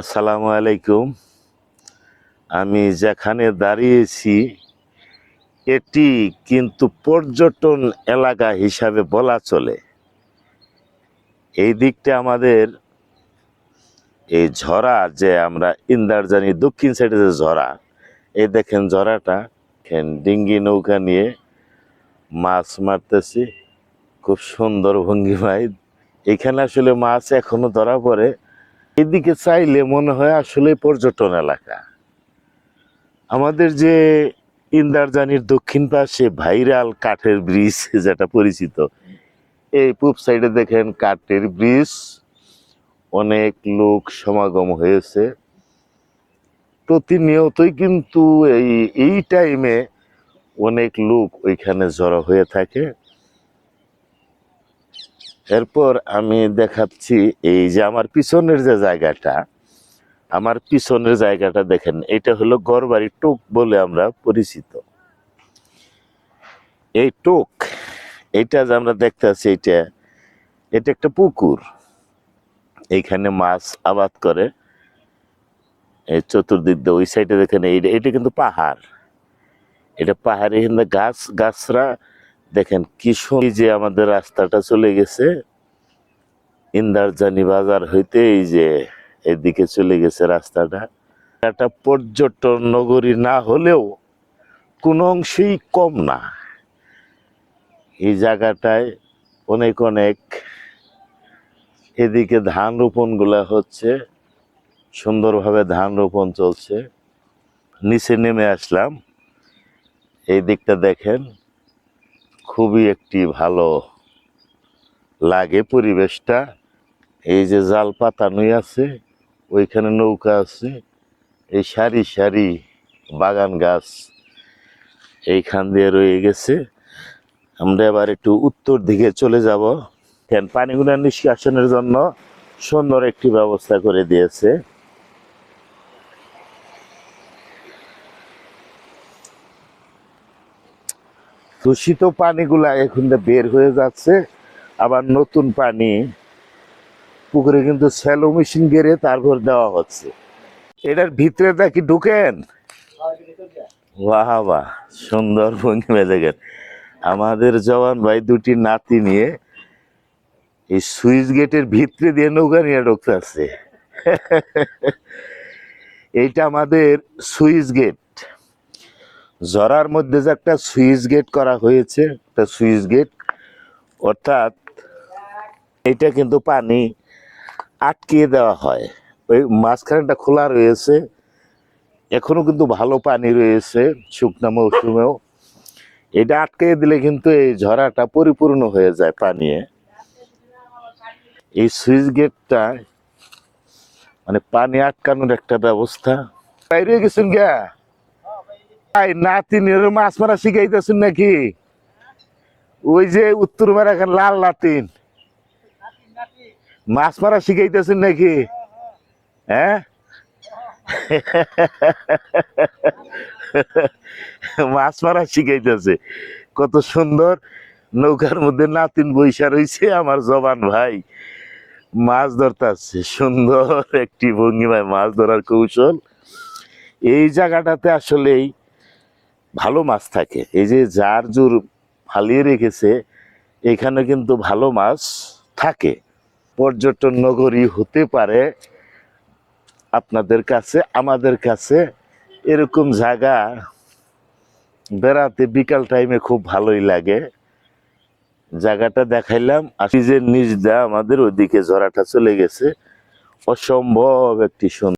আসসালামু আলাইকুম। আমি যেখানে দাঁড়িয়েছি, এটি কিন্তু পর্যটন এলাকা হিসাবে বলা চলে। এই দিকটা আমাদের এই ঝরা যে আমরা ইন্দার জানি, দক্ষিণ সাইডে যে ঝরা, এই দেখেন ঝরাটা ডিঙ্গি নৌকা নিয়ে মাছ মারতেছি। খুব সুন্দর ভঙ্গিমায়। এখানে আসলে মাছ এখনও ধরা পড়ে। এদিকে চাইলে মনে হয় আসলে পর্যটন এলাকা। আমাদের যে ইন্দারজানির দক্ষিণ পাশে ভাইরাল কাঠের ব্রিজ, যেটা পরিচিত, এই পূব সাইডে দেখেন কাঠের ব্রিজ। অনেক লোক সমাগম হয়েছে। প্রতিনিয়তই কিন্তু এই এই টাইমে অনেক লোক ওইখানে জড়ো হয়ে থাকে। এরপর আমি দেখাচ্ছি এই যে আমার পিছনের যে জায়গাটা, আমার পিছনের জায়গাটা দেখেন, এটা হলো গড়বাড়ি টোক বলে আমরা পরিচিত। এই টোক, এটা যে আমরা দেখতে আছি, এটা এটা একটা পুকুর। এইখানে মাছ আবাদ করে, এই চতুর্দিক দিয়ে, ওই সাইডে দেখেন এইটা এটা কিন্তু পাহাড়। এটা পাহাড়ে গাছ, গাছরা দেখেন কি যে আমাদের রাস্তাটা চলে গেছে। ইন্দারজানি বাজার হইতে এই যে এদিকে চলে গেছে রাস্তাটা। একটা পর্যটন নগরী না হলেও কোনো অংশেই কম না। এই জায়গাটায় অনেক অনেক এদিকে ধান রোপণগুলা হচ্ছে। সুন্দরভাবে ধান রোপণ চলছে। নিচে নেমে আসলাম। এই দিকটা দেখেন। খুবই একটি ভালো লাগে পরিবেশটা। এই যে জাল পাতানুই আছে, ওইখানে নৌকা আছে, এই সারি সারি বাগান গাছ এইখান দিয়ে রয়ে গেছে। আমরা এবার একটু উত্তর দিকে চলে যাব। পানিগুলো নিষ্কাশনের জন্য সুন্দর একটি ব্যবস্থা করে দিয়েছে। দূষিত পানিগুলা এখন বের হয়ে যাচ্ছে। আবার নতুন পানি পুকুরে কিন্তু স্যালো মেশিন গেড়ে তারপর দেওয়া হচ্ছে। এটার ভিতরে তা কি ঢুকেন? বাহ বাহ, সুন্দর ভঙ্গিমা দেখেন আমাদের জওয়ান ভাই দুটি নাতি নিয়ে এই সুইচ গেটের ভিতরে দিয়ে নৌকা নিয়ে ঢুকতেছে এইটা আমাদের সুইচ গেট। জরার মধ্যে যে একটা সুইচ গেট করা হয়েছে, একটা সুইচ গেট, অর্থাৎ এটা কিন্তু পানি আটকিয়ে দেওয়া হয়। ওই মাঝখানেটা খোলা রয়েছে, এখনও কিন্তু ভালো পানি রয়েছে শুকনো মৌসুমেও। এটা আটকে দিলে কিন্তু এই ঝরাটা পরিপূর্ণ হয়ে যায় পানিয়ে এই সুইচ গেটটা মানে পানি আটকানোর একটা ব্যবস্থা। বাইরে গেছেন গা নাতিনের মাছ মারা শিখাইতেছেন নাকি? ওই যে উত্তর মারা লাল নাতিন। মাছ মারা শিখাইতেছেন নাকি? হ্যাঁ? মাছ মারা শিখাইতেছে। কত সুন্দর নৌকার মধ্যে নাতিন বৈশা রয়েছে আমার জবান ভাই। মাছ ধরতেছে, সুন্দর একটি ভঙ্গিমায় মাছ ধরার কৌশল। এই জায়গাটাতে আসলেই ভালো মাছ থাকে। এই যে যার জোর ফালিয়ে রেখেছে, এখানে কিন্তু ভালো মাছ থাকে। পর্যটন নগরী হতে পারে আপনাদের কাছে, আমাদের কাছে। এরকম জায়গা বেড়াতে বিকাল টাইমে খুব ভালোই লাগে। জায়গাটা দেখাইলাম, আর নিজের নিজ দা আমাদের ওইদিকে ঝরাটা চলে গেছে। অসম্ভব একটি সুন্দর